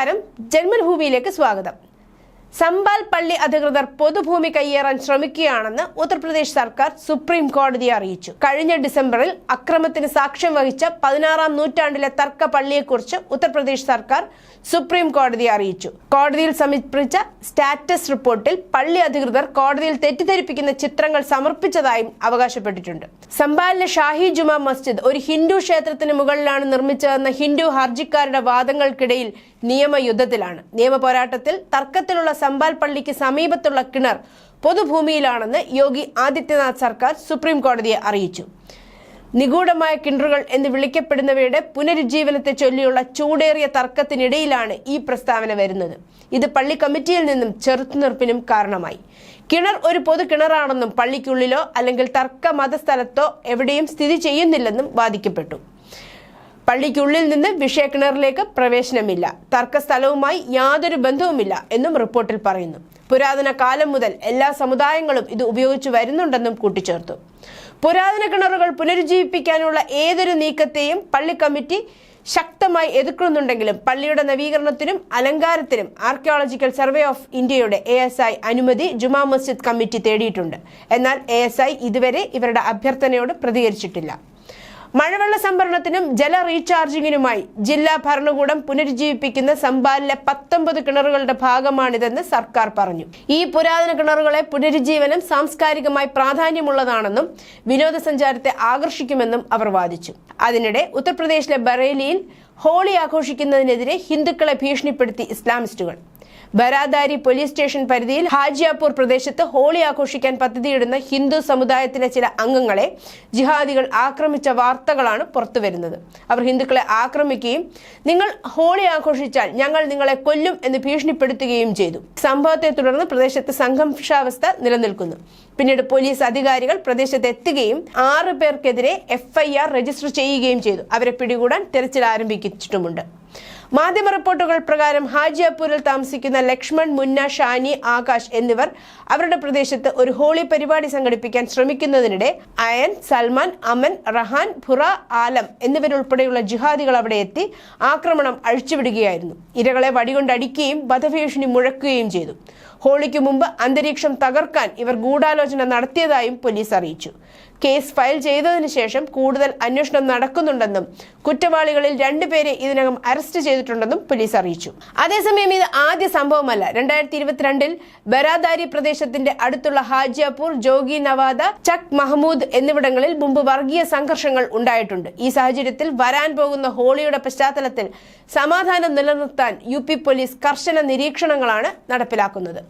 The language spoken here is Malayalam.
നമസ്കാരം. ജന്മഭൂമിയിലേക്ക് സ്വാഗതം. സമ്പാൽ പള്ളി അധികൃതർ പൊതുഭൂമി കയ്യേറാൻ ശ്രമിക്കുകയാണെന്ന് ഉത്തർപ്രദേശ് സർക്കാർ സുപ്രീം കോടതിയെ അറിയിച്ചു. കഴിഞ്ഞ ഡിസംബറിൽ അക്രമത്തിന് സാക്ഷ്യം വഹിച്ച പതിനാറാം നൂറ്റാണ്ടിലെ തർക്ക പള്ളിയെക്കുറിച്ച് ഉത്തർപ്രദേശ് സർക്കാർ സുപ്രീം കോടതിയെ അറിയിച്ചു. കോടതിയിൽ സമർപ്പിച്ച സ്റ്റാറ്റസ് റിപ്പോർട്ടിൽ പള്ളി അധികൃതർ കോടതിയിൽ തെറ്റിദ്ധരിപ്പിക്കുന്ന ചിത്രങ്ങൾ സമർപ്പിച്ചതായും അവകാശപ്പെട്ടിട്ടുണ്ട്. സമ്പാലിലെ ഷാഹി ജുമാ മസ്ജിദ് ഒരു ഹിന്ദു ക്ഷേത്രത്തിന് മുകളിലാണ് നിർമ്മിച്ചതെന്ന ഹിന്ദു ഹർജിക്കാരുടെ വാദങ്ങൾക്കിടയിൽ നിയമയുദ്ധത്തിലാണ്. നിയമ പോരാട്ടത്തിൽ തർക്കത്തിലുള്ള സമ്പാൽ പള്ളിക്ക് സമീപത്തുള്ള കിണർ പൊതുഭൂമിയിലാണെന്ന് യോഗി ആദിത്യനാഥ് സർക്കാർ സുപ്രീം കോടതിയെ അറിയിച്ചു. നിഗൂഢമായ കിണറുകൾ എന്ന് വിളിക്കപ്പെടുന്നവയുടെ പുനരുജ്ജീവനത്തെ ചൊല്ലിയുള്ള ചൂടേറിയ തർക്കത്തിനിടയിലാണ് ഈ പ്രസ്താവന വരുന്നത്. ഇത് പള്ളി കമ്മിറ്റിയിൽ നിന്നും ചെറുത്തുനിർപ്പിനും കാരണമായി. കിണർ ഒരു പൊതു കിണറാണെന്നും പള്ളിക്കുള്ളിലോ അല്ലെങ്കിൽ തർക്ക മതസ്ഥലത്തോ എവിടെയും സ്ഥിതി ചെയ്യുന്നില്ലെന്നും വാദിക്കപ്പെട്ടു. പള്ളിക്കുള്ളിൽ നിന്ന് വിഷയക്കിണറിലേക്ക് പ്രവേശനമില്ല. തർക്കസ്ഥലവുമായി യാതൊരു ബന്ധവുമില്ല എന്നും റിപ്പോർട്ടിൽ പറയുന്നു. പുരാതന കാലം മുതൽ എല്ലാ സമുദായങ്ങളും ഇത് ഉപയോഗിച്ചു വരുന്നുണ്ടെന്നും കൂട്ടിച്ചേർത്തു. പുരാതന കിണറുകൾ പുനരുജ്ജീവിപ്പിക്കാനുള്ള ഏതൊരു നീക്കത്തെയും പള്ളി കമ്മിറ്റി ശക്തമായി എതിർക്കുന്നുണ്ടെങ്കിലും പള്ളിയുടെ നവീകരണത്തിനും അലങ്കാരത്തിനും ആർക്കിയോളജിക്കൽ സർവേ ഓഫ് ഇന്ത്യയുടെ എ എസ് ഐ അനുമതി ജുമാ മസ്ജിദ് കമ്മിറ്റി തേടിയിട്ടുണ്ട്. എന്നാൽ എ എസ് ഐ ഇതുവരെ ഇവരുടെ അഭ്യർത്ഥനയോട് പ്രതികരിച്ചിട്ടില്ല. മഴവെള്ള സംഭരണത്തിനും ജല റീചാർജിങ്ങിനുമായി ജില്ലാ ഭരണകൂടം പുനരുജ്ജീവിപ്പിക്കുന്ന സംബാലിലെ പത്തൊമ്പത് കിണറുകളുടെ ഭാഗമാണിതെന്ന് സർക്കാർ പറഞ്ഞു. ഈ പുരാതന കിണറുകളെ പുനരുജ്ജീവനം സാംസ്കാരികമായി പ്രാധാന്യമുള്ളതാണെന്നും വിനോദസഞ്ചാരത്തെ ആകർഷിക്കുമെന്നും അവർ വാദിച്ചു. അതിനിടെ ഉത്തർപ്രദേശിലെ ബറേലിയിൽ ഹോളി ആഘോഷിക്കുന്നതിനെതിരെ ഹിന്ദുക്കളെ ഭീഷണിപ്പെടുത്തി ഇസ്ലാമിസ്റ്റുകൾ. ബരാദാരി പോലീസ് സ്റ്റേഷൻ പരിധിയിൽ ഹാജിയാപൂർ പ്രദേശത്ത് ഹോളി ആഘോഷിക്കാൻ പദ്ധതിയിടുന്ന ഹിന്ദു സമുദായത്തിലെ ചില അംഗങ്ങളെ ജിഹാദികൾ ആക്രമിച്ച വാർത്തകളാണ് പുറത്തുവരുന്നത്. അവർ ഹിന്ദുക്കളെ ആക്രമിക്കുകയും നിങ്ങൾ ഹോളി ആഘോഷിച്ചാൽ ഞങ്ങൾ നിങ്ങളെ കൊല്ലും എന്ന് ഭീഷണിപ്പെടുത്തുകയും ചെയ്തു. സംഭവത്തെ തുടർന്ന് പ്രദേശത്ത് സംഘർഷാവസ്ഥ നിലനിൽക്കുന്നു. പിന്നീട് പോലീസ് അധികാരികൾ പ്രദേശത്ത് എത്തുകയും ആറ് പേർക്കെതിരെ എഫ്ഐആർ രജിസ്റ്റർ ചെയ്യുകയും ചെയ്തു. അവരെ പിടികൂടാൻ തെരച്ചിൽ ആരംഭിച്ചിട്ടുമുണ്ട്. മാധ്യമ റിപ്പോർട്ടുകൾ പ്രകാരം ഹാജിയാപൂരിൽ താമസിക്കുന്ന ലക്ഷ്മൺ മുന്ന ഷാനി ആകാശ് എന്നിവർ അവരുടെ പ്രദേശത്ത് ഒരു ഹോളി പരിപാടി സംഘടിപ്പിക്കാൻ ശ്രമിക്കുന്നതിനിടെ അയൻ സൽമാൻ അമൻ റഹാൻ ഫുറ ആലം എന്നിവരുൾപ്പെടെയുള്ള ജിഹാദികൾ അവിടെ എത്തി ആക്രമണം അഴിച്ചുവിടുകയായിരുന്നു. ഇരകളെ വടികൊണ്ടടിക്കുകയും വധഭീഷണി മുഴക്കുകയും ചെയ്തു. ഹോളിക്ക് മുമ്പ് അന്തരീക്ഷം തകർക്കാൻ ഇവർ ഗൂഢാലോചന നടത്തിയതായും പോലീസ് അറിയിച്ചു. കേസ് ഫയൽ ചെയ്തതിനു ശേഷം കൂടുതൽ അന്വേഷണം നടക്കുന്നുണ്ടെന്നും കുറ്റവാളികളിൽ രണ്ടുപേരെ ഇതിനകം അറസ്റ്റ് ചെയ്തിട്ടുണ്ടെന്നും പോലീസ് അറിയിച്ചു. അതേസമയം ഇത് ആദ്യ സംഭവമല്ല. രണ്ടായിരത്തി ഇരുപത്തിരണ്ടിൽ ബരാദാരി പ്രദേശത്തിന്റെ അടുത്തുള്ള ഹാജിയാപൂർ ജോഗി നവാദ ചക് മഹ്മൂദ് എന്നിവിടങ്ങളിൽ മുമ്പ് വർഗീയ സംഘർഷങ്ങൾ ഉണ്ടായിട്ടുണ്ട്. ഈ സാഹചര്യത്തിൽ വരാൻ പോകുന്ന ഹോളിയുടെ പശ്ചാത്തലത്തിൽ സമാധാനം നിലനിർത്താൻ യു പോലീസ് കർശന നിരീക്ഷണങ്ങളാണ് നടപ്പിലാക്കുന്നത്.